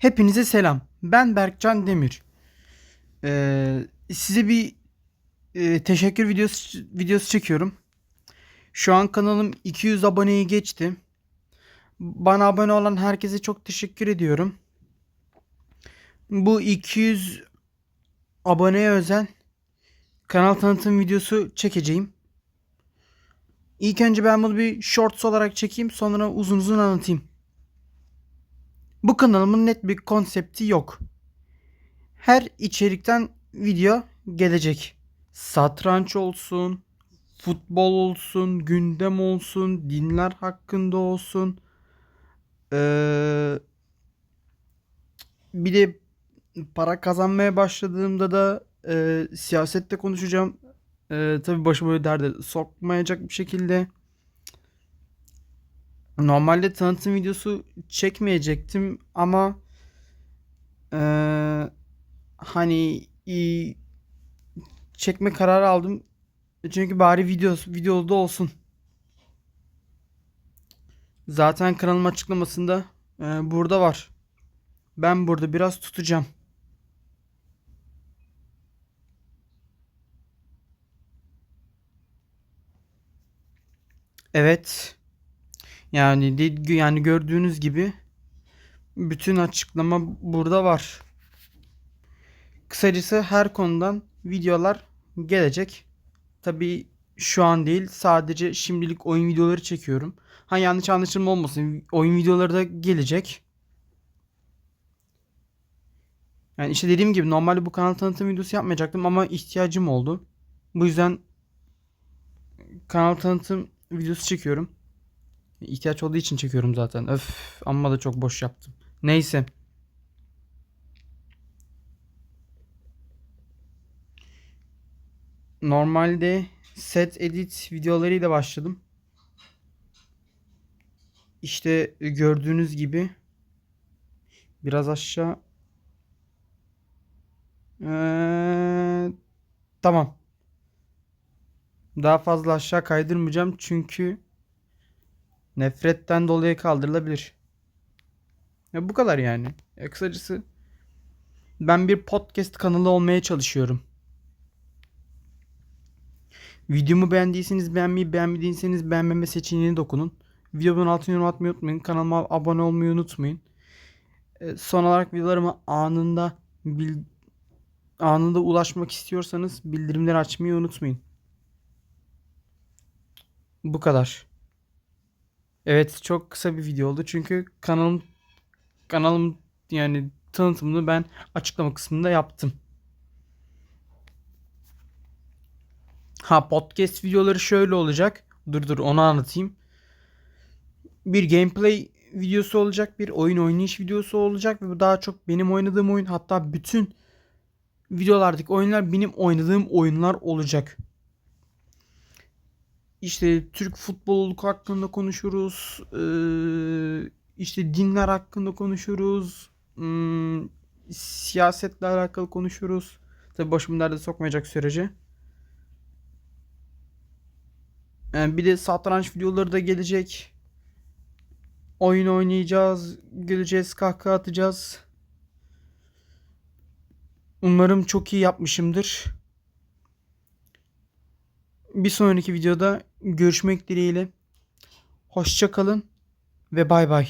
Hepinize selam. Ben Berkcan Demir. Ee, size bir e, teşekkür videosu videosu çekiyorum. Şu an kanalım 200 aboneyi geçti. Bana abone olan herkese çok teşekkür ediyorum. Bu 200 aboneye özel kanal tanıtım videosu çekeceğim. İlk önce ben bunu bir shorts olarak çekeyim sonra uzun uzun anlatayım. Bu kanalımın net bir konsepti yok. Her içerikten video gelecek. Satranç olsun, futbol olsun, gündem olsun, dinler hakkında olsun. Ee, bir de para kazanmaya başladığımda da e, siyasette konuşacağım. E, tabii başımı böyle derde sokmayacak bir şekilde. Normalde tanıtım videosu çekmeyecektim ama eee, hani i- çekme kararı aldım. Çünkü bari video videoda olsun. Zaten kanalım açıklamasında eee, burada var. Ben burada biraz tutacağım. Evet. Yani yani gördüğünüz gibi bütün açıklama burada var. Kısacası her konudan videolar gelecek. Tabii şu an değil. Sadece şimdilik oyun videoları çekiyorum. Ha yanlış anlaşılma olmasın. Oyun videoları da gelecek. Yani işte dediğim gibi normalde bu kanal tanıtım videosu yapmayacaktım ama ihtiyacım oldu. Bu yüzden kanal tanıtım videosu çekiyorum. İhtiyaç olduğu için çekiyorum zaten. Öf amma da çok boş yaptım. Neyse. Normalde set edit videolarıyla başladım. İşte gördüğünüz gibi biraz aşağı Ee, tamam. Daha fazla aşağı kaydırmayacağım çünkü nefretten dolayı kaldırılabilir. Ya bu kadar yani. Ya kısacası ben bir podcast kanalı olmaya çalışıyorum. Videomu beğendiyseniz beğenmeyi, beğenmediyseniz beğenmeme seçeneğine dokunun. Videomun altına yorum atmayı unutmayın. Kanalıma abone olmayı unutmayın. Ee, Son olarak videolarıma anında bil anında ulaşmak istiyorsanız bildirimleri açmayı unutmayın. Bu kadar. Evet çok kısa bir video oldu çünkü kanalım kanalım yani tanıtımını ben açıklama kısmında yaptım. Ha podcast videoları şöyle olacak. Dur dur onu anlatayım. Bir gameplay videosu olacak, bir oyun oynayış videosu olacak ve bu daha çok benim oynadığım oyun hatta bütün videolardaki oyunlar benim oynadığım oyunlar olacak. İşte Türk futbolu hakkında konuşuruz. İşte dinler hakkında konuşuruz. Hmm, siyasetle alakalı konuşuruz. Tabi başımı derde sokmayacak sürece. Yani bir de satranç videoları da gelecek. Oyun oynayacağız, güleceğiz, kahkaha atacağız. Umarım çok iyi yapmışımdır. Bir sonraki videoda görüşmek dileğiyle. Hoşça kalın ve bay bay.